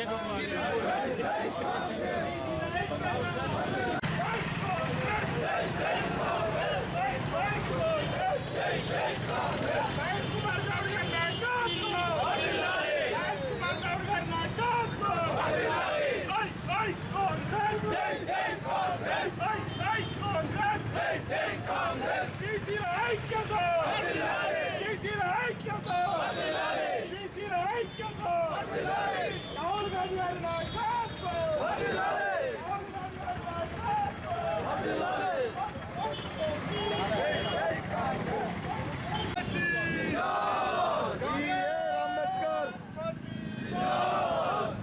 రాహుల్ గాంధీ గారి నాయకత్వం రాహుల్ గాంధీ గారి నాయకత్వం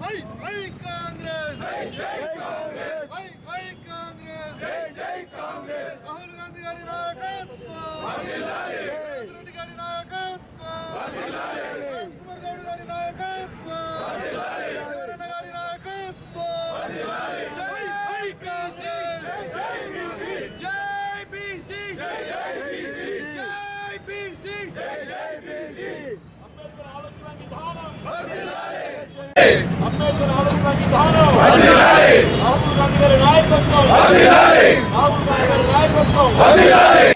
హై హై కాంగ్రెస్ జై జై కాంగ్రెస్ హై హై కాంగ్రెస్ జై జై కాంగ్రెస్ రాహుల్ గాంధీ గారి నాయకత్వం వర్ధిల్లాలి రేవంత్ రెడ్డి గారి నాయకత్వం వర్ధిల్లాలి రాజ్ కుమార్ గౌడ్ గారి నాయకత్వం వర్ధిల్లాలి దేవరన్న గారి నాయకత్వం వర్ధిల్లాలి జై హై కాంగ్రెస్ జై బీసీ జై జై బీసీ జై బీసీ జై జై బీసీ అంబేద్కర్ ఆలోచన విధానం రాహుల్ గాంధీ గారి నాయకత్వం రాహుల్ గాంధీ గారి నాయకత్వం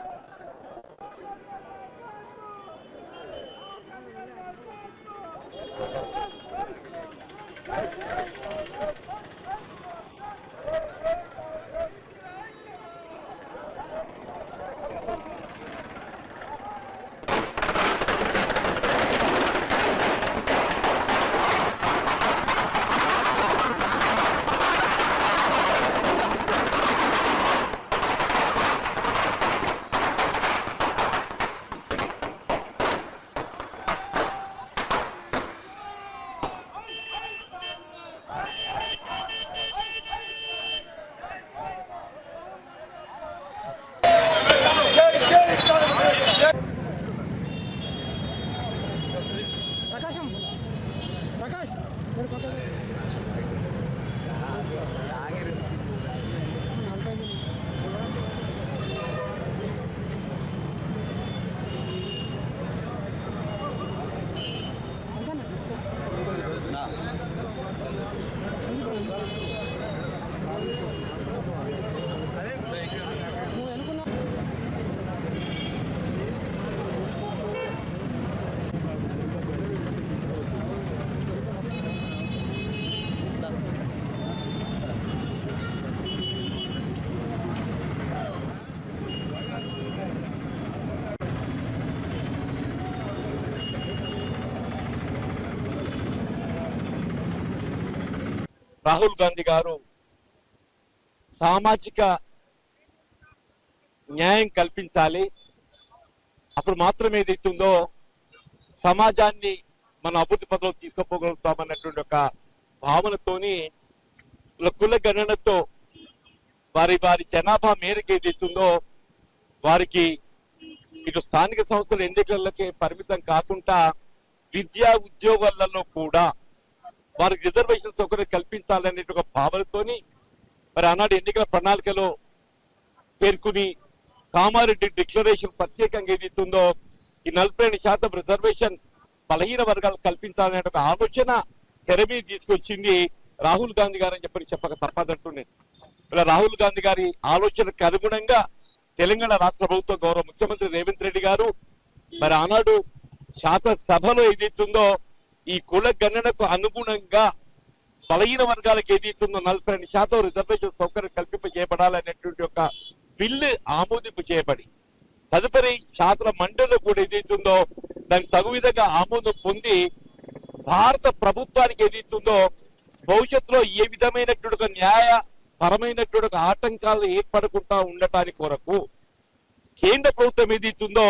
ప్రకాశం ప్రకాష్ రాహుల్ గాంధీ గారు సామాజిక న్యాయం కల్పించాలి. అప్పుడు మాత్రం ఏదైతుందో సమాజాన్ని మన అభివృద్ధి పథంలో తీసుకుపోగలుగుతామన్నటువంటి ఒక భావనతోని కుల గణనతో వారి వారి జనాభా మేరకు ఏదైతుందో వారికి ఇటు స్థానిక సంస్థల ఎన్నికలకే పరిమితం కాకుండా విద్యా ఉద్యోగాలలో కూడా వారికి రిజర్వేషన్ సౌకర్యం కల్పించాలనే ఒక భావనతోని మరి ఆనాడు ఎన్నికల ప్రణాళికలో పేర్కొని కామారెడ్డి డిక్లరేషన్ ప్రత్యేకంగా ఏదైతుందో ఈ నలభై రెండు శాతం రిజర్వేషన్ బలహీన వర్గాలు కల్పించాలనే ఒక ఆలోచన తెర మీద తీసుకొచ్చింది రాహుల్ గాంధీ గారు అని చెప్పని చెప్పక తప్పదంటున్నాను ఇలా రాహుల్ గాంధీ గారి ఆలోచనకు అనుగుణంగా తెలంగాణ రాష్ట్ర ప్రభుత్వ గౌరవ ముఖ్యమంత్రి రేవంత్ రెడ్డి గారు మరి ఆనాడు శాసనసభలో ఏదైతుందో ఈ కుల గణనకు అనుగుణంగా బలహీన వర్గాలకు ఏదైతుందో నలభై రెండు శాతం రిజర్వేషన్ సౌకర్యం కల్పింప చేయబడాలనేటువంటి ఒక బిల్లు ఆమోదింపు చేయబడి తదుపరి శాసన మండలిలో కూడా ఏదైతుందో దానికి తగు విధంగా ఆమోదం పొంది భారత ప్రభుత్వానికి ఏదైతుందో భవిష్యత్తులో ఏ విధమైనటువంటి ఒక న్యాయ పరమైనటువంటి ఒక ఆటంకాలు ఏర్పడకుండా ఉండటానికి కొరకు కేంద్ర ప్రభుత్వం ఏదైతుందో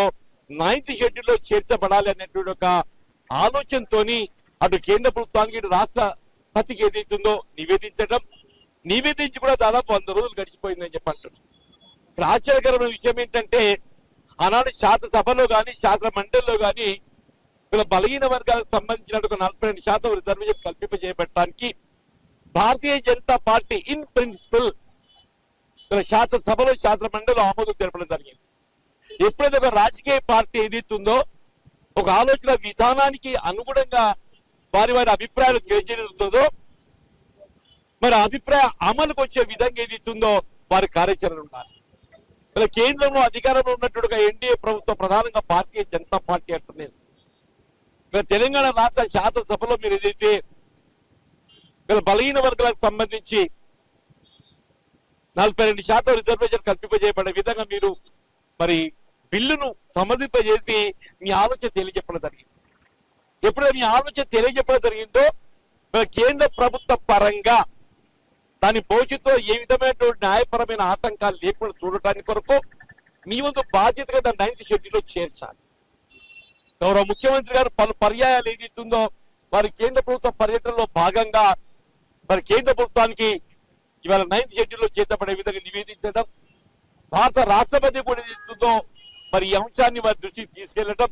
నైన్త్ షెడ్యూల్లో చేర్చబడాలి అనేటువంటి ఒక ఆలోచనతోని అటు కేంద్ర ప్రభుత్వానికి ఇటు రాష్ట్రపతికి ఏదైతుందో నివేదించడం నివేదించి కూడా దాదాపు వంద రోజులు గడిచిపోయిందని చెప్పి అంటున్నారు ఇక్కడ ఆశ్చర్యకరమైన విషయం ఏంటంటే ఆనాడు శాసనసభలో కానీ శాసన మండలిలో కానీ వీళ్ళ బలహీన వర్గాలకు సంబంధించిన ఒక నలభై రెండు శాతం reservation కల్పింపజేయబడటానికి Bharatiya Janata party in principle వీళ్ళ శాసనసభలో శాసన మండలిలో ఆమోదం తెలపడం జరిగింది. ఎప్పుడైతే ఒక రాజకీయ పార్టీ ఏదైతుందో ఒక ఆలోచన విధానానికి అనుగుణంగా వారి వారి అభిప్రాయాలు తెలియజేస్తుందో మరి అభిప్రాయ అమలుకు వచ్చే విధంగా ఏదైతుందో వారి కార్యాచరణ ఉండాలి. ఇలా కేంద్రంలో అధికారంలో ఉన్నట్టుగా ఎన్డీఏ ప్రభుత్వం ప్రధానంగా భారతీయ జనతా పార్టీ అంటున్నారు ఇలా తెలంగాణ రాష్ట్ర శాసనసభలో మీరు ఏదైతే వీళ్ళ బలహీన వర్గాలకు సంబంధించి నలభై రెండు శాతం రిజర్వేషన్ కల్పింపజేయబడే విధంగా మీరు మరి బిల్లును సమర్థింపజేసి మీ ఆలోచన తెలియజెప్పడం జరిగింది. ఎప్పుడైతే మీ ఆలోచన తెలియజెప్పడం జరిగిందో కేంద్ర ప్రభుత్వ పరంగా దాని భవిష్యత్తులో ఏ విధమైనటువంటి న్యాయపరమైన ఆటంకాలు లేకుండా చూడటానికి కొరకు మీ ముందు బాధ్యతగా దాన్ని నైన్త్ షెడ్యూల్లో చేర్చాలి. గౌరవ ముఖ్యమంత్రి గారు పలు పర్యాయాలు ఏదైతుందో వారి కేంద్ర ప్రభుత్వ పర్యటనలో భాగంగా మరి కేంద్ర ప్రభుత్వానికి ఇవాళ నైన్త్ షెడ్యూల్లో చేతపడే విధంగా నివేదించడం భారత రాష్ట్రపతి కూడా ఏదైతుందో మరి ఈ అంశాన్ని వారి దృష్టికి తీసుకెళ్ళడం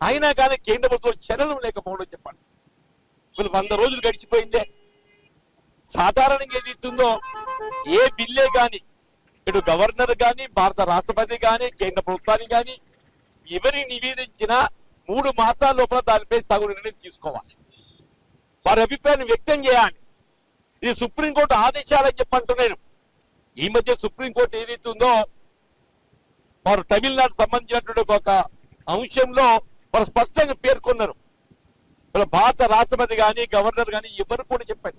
అయినా కానీ కేంద్ర ప్రభుత్వం చర్యలు లేకపోవడం చెప్పండి. ఇప్పుడు వంద రోజులు గడిచిపోయిందే. సాధారణంగా ఏది ఇస్తుందో ఏ బిల్లే కానీ ఇటు గవర్నర్ కానీ భారత రాష్ట్రపతి కానీ కేంద్ర ప్రభుత్వాన్ని కానీ ఎవరి నివేదించినా మూడు మాసాల లోపల దానిపై తగు నిర్ణయం తీసుకోవాలి. వారి అభిప్రాయాన్ని వ్యక్తం చేయాలి. ఇది సుప్రీంకోర్టు ఆదేశాలని చెప్పంటున్నాను ఈ మధ్య సుప్రీంకోర్టు ఏదైతుందో వారు తమిళనాడు సంబంధించినటువంటి ఒక అంశంలో వారు స్పష్టంగా పేర్కొన్నారు. వాళ్ళ భారత రాష్ట్రపతి కానీ గవర్నర్ కానీ ఎవరు కూడా చెప్పారు.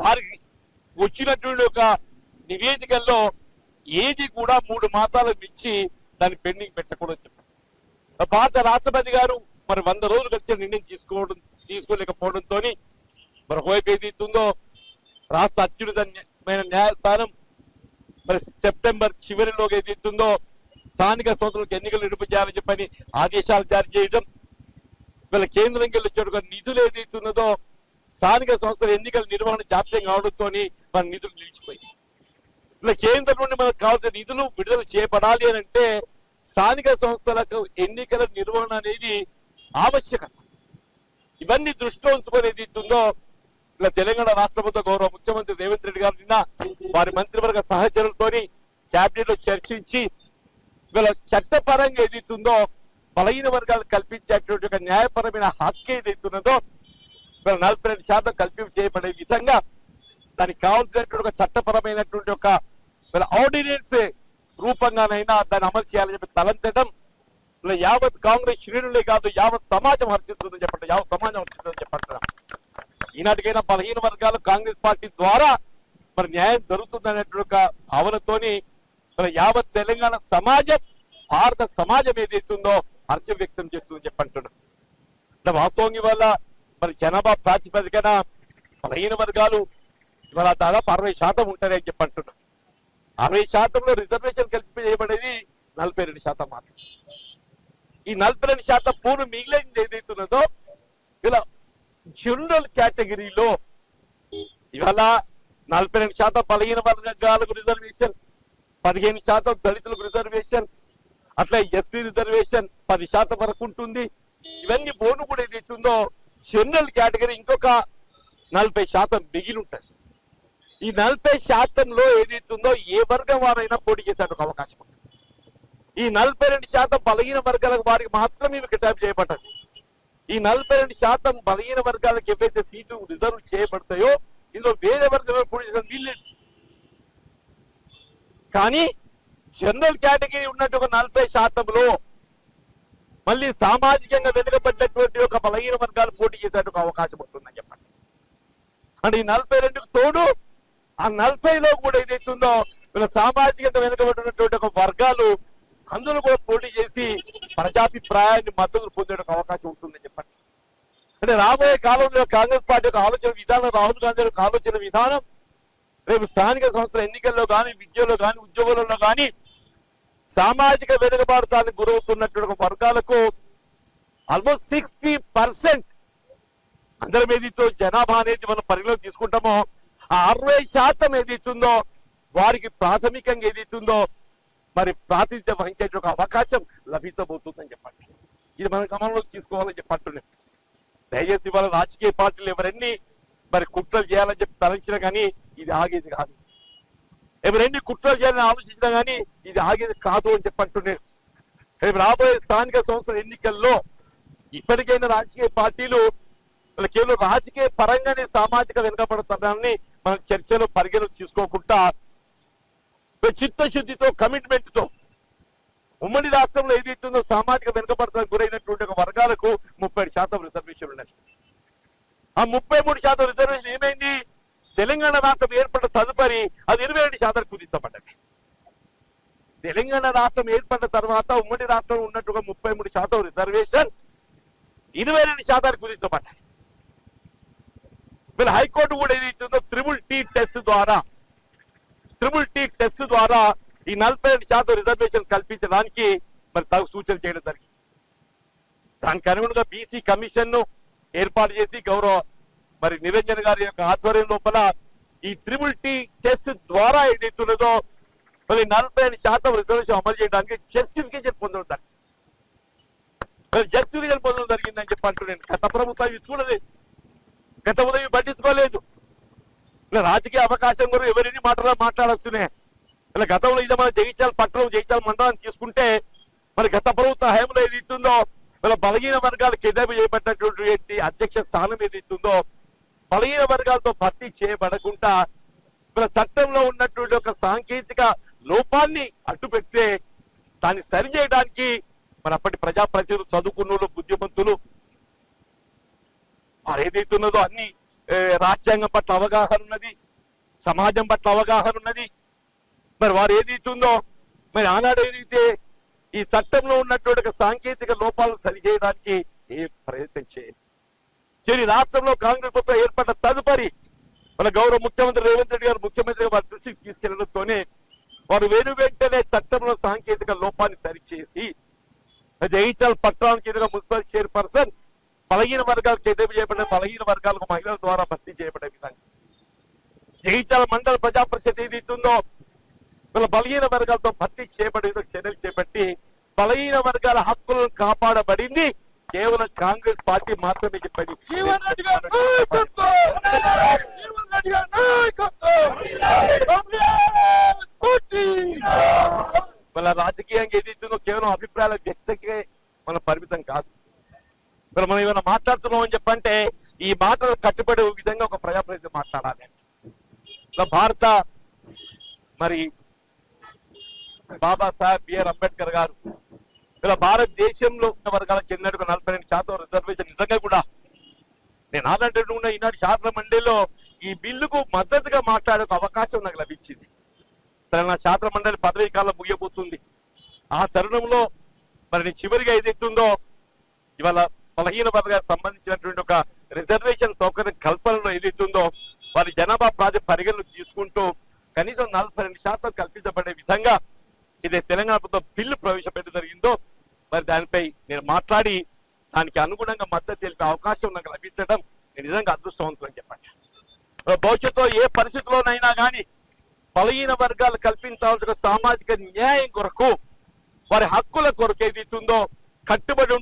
వారికి వచ్చినటువంటి ఒక నివేదికల్లో ఏది కూడా మూడు మాసాలు మించి దాన్ని పెండింగ్ పెట్టకూడదు చెప్పారు. భారత రాష్ట్రపతి గారు మరి వంద రోజులు కలిసి నిర్ణయం తీసుకోవడం తీసుకోలేకపోవడంతో మరి ఒకవైపు ఏదైతుందో రాష్ట్ర అత్యున్నతమైన న్యాయస్థానం మరి సెప్టెంబర్ చివరిలోగా ఏదైతుందో స్థానిక సంస్థలకు ఎన్నికలు నిర్వహించాలని చెప్పని ఆదేశాలు జారీ చేయడం వీళ్ళ కేంద్రం వెళ్ళి నిధులు ఏదైతున్నదో స్థానిక సంస్థల ఎన్నికల నిర్వహణ జాప్యం కావడంతో మన నిధులు నిలిచిపోయింది ఇలా కేంద్రం నుండి మనకు కావాల్సిన నిధులు విడుదల చేపడాలి అని అంటే స్థానిక సంస్థలకు ఎన్నికల నిర్వహణ అనేది ఆవశ్యకత. ఇవన్నీ దృష్టిలో ఉంచుకొని ఏదైతుందో ఇలా తెలంగాణ రాష్ట్ర ప్రభుత్వ గౌరవ ముఖ్యమంత్రి రేవంత్ రెడ్డి గారు నిన్న వారి మంత్రివర్గ సహచరులతోని క్యాబినెట్లో చర్చించి వీళ్ళ చట్టపరంగా ఏదైతుందో బలహీన వర్గాలు కల్పించేటువంటి ఒక న్యాయపరమైన హక్కు ఏదైతున్నదో వీళ్ళ నలభై రెండు శాతం కల్పింపు చేయబడే విధంగా దానికి కావాల్సినటువంటి ఒక చట్టపరమైనటువంటి ఒక వీళ్ళ ఆర్డినెన్స్ రూపంగానైనా దాన్ని అమలు చేయాలని చెప్పి తలంచడం ఇలా యావత్ కాంగ్రెస్ శ్రేణులే కాదు యావత్ సమాజం హర్షిస్తుందని చెప్పండి యావత్ సమాజం హర్షిస్తుందని చెప్పంటున్నా ఈనాటికైనా బలహీన వర్గాలు కాంగ్రెస్ పార్టీ ద్వారా మరి న్యాయం జరుగుతుందనేటువంటి ఒక భావనతోని మరి యావత్ తెలంగాణ సమాజం భారత సమాజం ఏదైతుందో హర్షం వ్యక్తం చేస్తుందని చెప్పంటున్నాను అంటే వాస్తవంగా ఇవాళ మరి జనాభా ప్రాతిపదికన బలహీన వర్గాలు ఇవాళ దాదాపు అరవై శాతం ఉంటారని చెప్పంటున్నాడు అరవై శాతంలో రిజర్వేషన్ కల్పించబడేది నలభై రెండు శాతం మాత్రం ఈ నలభై రెండు శాతం పూర్వం మిగిలింది ఏదైతున్నదో ఇలా జనరల్ కేటగిరీలో ఇవాళ నలభై రెండు శాతం బలహీన వర్గాలకు రిజర్వేషన్ పదిహేను శాతం దళితులకు రిజర్వేషన్ అట్లా ఎస్టీ రిజర్వేషన్ పది శాతం వరకు ఉంటుంది. ఇవన్నీ బోను కూడా ఏదైతుందో జనరల్ కేటగిరీ ఇంకొక నలభై శాతం మిగిలి ఉంటుంది ఈ నలభై శాతంలో ఏదైతుందో ఏ వర్గం వారైనా పోటీ చేసేందుకు అవకాశం ఉంటుంది. ఈ నలభై రెండు శాతం బలహీన వర్గాలకు వారికి మాత్రమే ఇవి కేటాయింపు చేయబడ్డది ఈ నలభై రెండు శాతం బలహీన వర్గాలకు ఏవైతే సీట్లు రిజర్వ్ చేయబడతాయో ఇందులో వేరే వర్గంలో పోటీ చేసిన వీల్లేదు కానీ జనరల్ కేటగిరీ ఉన్నట్టు ఒక నలభై శాతంలో మళ్ళీ సామాజికంగా వెనుకబడినటువంటి ఒక బలహీన వర్గాలు పోటీ చేసేందుకు అవకాశం ఉంటుందని చెప్పండి. అంటే ఈ నలభై రెండుకు తోడు ఆ నలభైలో కూడా ఏదైతుందో వీళ్ళ సామాజికంగా వెనుకబడినటువంటి ఒక వర్గాలు అందులో కూడా పోటీ చేసి ప్రజాభిప్రాయాన్ని మద్దతు పొందే అవకాశం ఉంటుందని చెప్పండి. అంటే రాబోయే కాలంలో కాంగ్రెస్ పార్టీ యొక్క ఆలోచన విధానం రాహుల్ గాంధీ యొక్క ఆలోచన విధానం రేపు స్థానిక సంస్థల ఎన్నికల్లో కానీ విద్యలో కానీ ఉద్యోగాలలో కానీ సామాజిక వెనుకబాటుతానికి గురవుతున్నటువంటి ఒక వర్గాలకు ఆల్మోస్ట్ సిక్స్టీ పర్సెంట్ అందరం ఏదైతే జనాభా అనేది మనం పరిగణలో తీసుకుంటామో ఆ అరవై శాతం ఏదైతుందో వారికి ప్రాథమికంగా ఏదైతుందో మరి ప్రాతినిధ్యం వహించే ఒక అవకాశం లభించబోతుందని చెప్పండి. ఇది మనం గమనంలోకి తీసుకోవాలని చెప్పంటున్నాం దయచేసి ఇవాళ రాజకీయ పార్టీలు ఎవరన్నీ మరి కుట్రలు చేయాలని చెప్పి తలంచినా కానీ ఇది ఆగేది కాదు. ఎవరన్నీ కుట్రలు చేయాలని ఆలోచించినా కానీ ఇది ఆగేది కాదు అని చెప్పంటున్నాను రేపు రాబోయే స్థానిక సంస్థల ఎన్నికల్లో ఇప్పటికైనా రాజకీయ పార్టీలు కేవలం రాజకీయ పరంగానే సామాజిక వెనుకబడుతున్నారని మనం చర్చలో పరిగణలోకి తీసుకోకుండా చిత్తశుద్ధితో కమిట్మెంట్తో ఉమ్మడి రాష్ట్రంలో ఏదైతుందో సామాజిక వెనుకబడతానికి గురైనటువంటి ఒక వర్గాలకు ముప్పై శాతం రిజర్వేషన్ ఉన్నాయి. ఆ ముప్పై మూడు శాతం రిజర్వేషన్ ఏమైంది? తెలంగాణ రాష్ట్రం ఏర్పడిన తదుపరి అది ఇరవై రెండు శాతం కుదించబడ్డది. తెలంగాణ రాష్ట్రం ఏర్పడిన తర్వాత ఉమ్మడి రాష్ట్రం ఉన్నట్టుగా ముప్పై మూడు శాతం రిజర్వేషన్ ఇరవై రెండు శాతానికి కుదించబడ్డది. వీళ్ళ హైకోర్టు కూడా ఏదైతుందో త్రిబుల్ టీ టెస్ట్ ద్వారా త్రిబుల్ టీ టెస్ట్ ద్వారా ఈ నలభై రెండు శాతం రిజర్వేషన్ కల్పించడానికి మరి తగు సూచన చేయడం జరిగింది. దానికి అనుగుణంగా బీసీ కమిషన్ను ఏర్పాటు చేసి గౌరవ మరి నిరంజన్ గారి యొక్క ఆధ్వర్యం లోపల ఈ త్రిబుల్ టీ టెస్ట్ ద్వారా ఏదైతున్నదో మరి నలభై రెండు శాతం రిజర్వేషన్ అమలు చేయడానికి జస్టిఫికేషన్ పొందడం జరిగింది. మరి జస్టిఫికేషన్ పొందడం జరిగిందని చెప్పి అంటున్నాను. గత ప్రభుత్వం ఇవి చూడలేదు. గత ఉదయం పట్టించుకోలేదు. ఇలా రాజకీయ అవకాశం కూడా ఎవరిని మాటలా మాట్లాడవచ్చునే ఇలా గతంలో ఇది మనం జగిత్యాల పట్టణం జగిత్యాల మండలం తీసుకుంటే మరి గత ప్రభుత్వ హయాంలో ఏది ఇస్తుందో ఇలా బలహీన వర్గాలు కిడ్నాప్ చేయబడినటువంటి అధ్యక్ష స్థానం ఏది ఇస్తుందో బలహీన వర్గాలతో భర్తీ చేయబడకుండా ఇలా చట్టంలో ఉన్నటువంటి ఒక సాంకేతిక లోపాన్ని అడ్డు పెడితే దాన్ని సరి చేయడానికి మన అప్పటి ప్రజాప్రతినిధులు చదువుకున్న బుద్ధిమంతులు వారు ఏదైతున్నదో అన్ని రాజ్యాంగం పట్ల అవగాహన ఉన్నది సమాజం పట్ల అవగాహన ఉన్నది. మరి వారు ఏదైతుందో మరి ఆనాడు ఏదైతే ఈ చట్టంలో ఉన్నటువంటి సాంకేతిక లోపాలను సరిచేయడానికి ఏ ప్రయత్నం చేయాలి సరే రాష్ట్రంలో కాంగ్రెస్ ప్రభుత్వం ఏర్పడిన తదుపరి మన గౌరవ ముఖ్యమంత్రి రేవంత్ రెడ్డి గారు ముఖ్యమంత్రిగా వారి దృష్టికి తీసుకెళ్ళడంతోనే వారు వెను వెంటనే చట్టంలో సాంకేతిక లోపాన్ని సరిచేసి జయించాల పట్టణానికి ఎదురుగా మున్సిపల్ చైర్పర్సన్ బలహీన వర్గాలకు చెదవి చేయబడిన బలహీన వర్గాలకు మహిళల ద్వారా భర్తీ చేయబడే విధంగా. జయించాల మండల ప్రజా పరిషత్ ఏదైతుందో వీళ్ళ బలహీన వర్గాలతో భర్తీ చేయబడే చర్యలు చేపట్టి బలహీన వర్గాల హక్కులను కాపాడబడింది. కేవలం కాంగ్రెస్ పార్టీ మాత్రమే పార్టీ వాళ్ళ రాజకీయంగా ఏదైతుందో కేవలం అభిప్రాయాల వ్యక్తకే మనం పరిమితం కాదు. మరి మనం ఏమైనా మాట్లాడుతున్నాం అని చెప్పంటే ఈ మాటలు కట్టుబడే విధంగా ఒక ప్రజాప్రతినిధి మాట్లాడాలి. ఇలా భారత మరి బాబాసాహెబ్ బిఆర్ అంబేద్కర్ గారు ఇలా భారతదేశంలో ఉన్న వర్గాలకు చెందినట్టు నలభై రెండు శాతం రిజర్వేషన్ నిజంగా కూడా నేను ఆల్రెడీ ఉన్న ఈనాటి శాసన మండలిలో ఈ బిల్లుకు మద్దతుగా మాట్లాడే ఒక అవకాశం నాకు లభించింది. సరే నా శాసన మండలి పదవీ కాలం ముగియబోతుంది. ఆ తరుణంలో మరి నేను చివరిగా ఏదైతుందో ఇవాళ బలహీన వర్గాలకు సంబంధించినటువంటి ఒక రిజర్వేషన్ సౌకర్యం కల్పనలో ఏదైతుందో వారి జనాభా ప్రాజెక్ట్ పరిగణలు తీసుకుంటూ కనీసం నలభై రెండు శాతం కల్పించబడే విధంగా ఇది తెలంగాణ ప్రభుత్వం బిల్లు ప్రవేశపెట్టడం జరిగిందో మరి దానిపై నేను మాట్లాడి దానికి అనుగుణంగా మద్దతు తెలిపే అవకాశం నాకు లభించడం నేను నిజంగా అదృష్టవంతులని చెప్పండి. భవిష్యత్తులో ఏ పరిస్థితిలోనైనా కానీ బలహీన వర్గాలు కల్పించాల్సిన సామాజిక న్యాయం కొరకు వారి హక్కుల కొరకు ఏదైతుందో కట్టుబడి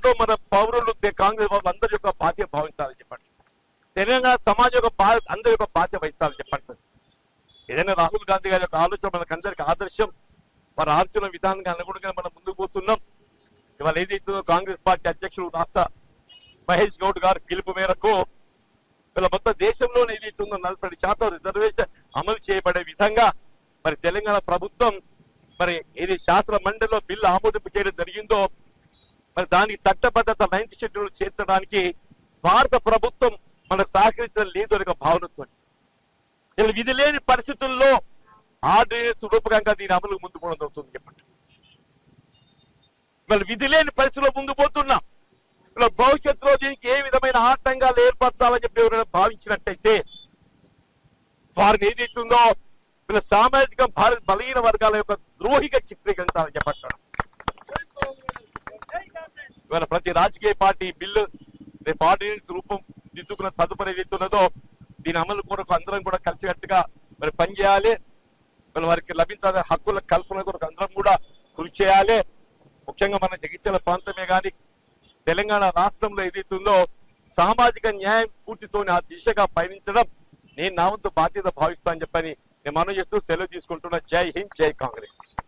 కాంగ్రెస్ బాబు అందరి యొక్క బాధ్యత భావించాలని చెప్పండి. తెలంగాణ సమాజం యొక్క బా అందరి యొక్క బాధ్యత వహించాలని చెప్పండి. ఏదైనా రాహుల్ గాంధీ గారి యొక్క ఆలోచన మనకు అందరికీ ఆదర్శం. వారి ఆలోచన విధానంగా అనుగుణంగా మనం ముందుకు పోతున్నాం. ఇవాళ ఏదైతుందో కాంగ్రెస్ పార్టీ అధ్యక్షుడు రాష్ట్ర మహేష్ గౌడ్ గారి పిలుపు మేరకు ఇలా మొత్తం దేశంలోనే ఏదైతుందో నలభై శాతం రిజర్వేషన్ అమలు చేయబడే విధంగా మరి తెలంగాణ ప్రభుత్వం మరి ఏది శాస్త్ర మండలిలో బిల్లు ఆమోదింపు చేయడం జరిగిందో మరి దానికి చట్టబద్ధత నైన్త్ షెడ్యూల్ చేర్చడానికి భారత ప్రభుత్వం మనకు సహకరించడం లేదు అనే భావనతో. విధి లేని పరిస్థితుల్లో ఆర్డినెన్స్ రూపకంగా దీని అమలు ముందు పోవడం జరుగుతుంది చెప్పండి. మరి విధి లేని పరిస్థితుల్లో ముందు పోతున్నాం. ఇలా భవిష్యత్తులో దీనికి ఏ విధమైన ఆటంకాలు ఏర్పరచాలని చెప్పి ఎవరైనా భావించినట్టయితే వారిని ఏదైతుందో వీళ్ళ సామాజిక భారత బలహీన వర్గాల యొక్క ద్రోహిగా చిత్రీకరించాలని చెప్పట్టాడు ఇవాళ ప్రతి రాజకీయ పార్టీ బిల్లు రేపు ఆర్డినెన్స్ రూపం దిద్దుకున్న తదుపరి ఏదైతే ఉన్నదో దీని అమలు కొరకు అందరం కూడా కలిసికట్టుగా మరి పనిచేయాలి మరి వారికి లభించాల్సిన హక్కుల కల్పన కొరకు అందరం కూడా కృషి చేయాలి. ముఖ్యంగా మన జగిత్యాల ప్రాంతమే కానీ తెలంగాణ రాష్ట్రంలో ఏదైతే ఉందో సామాజిక న్యాయం స్ఫూర్తితో ఆ దిశగా పయనించడం నేను నా వంతు బాధ్యత భావిస్తా అని చెప్పని నేను మనం చేస్తూ సెలవు తీసుకుంటున్నా. జై హింద్ జై కాంగ్రెస్.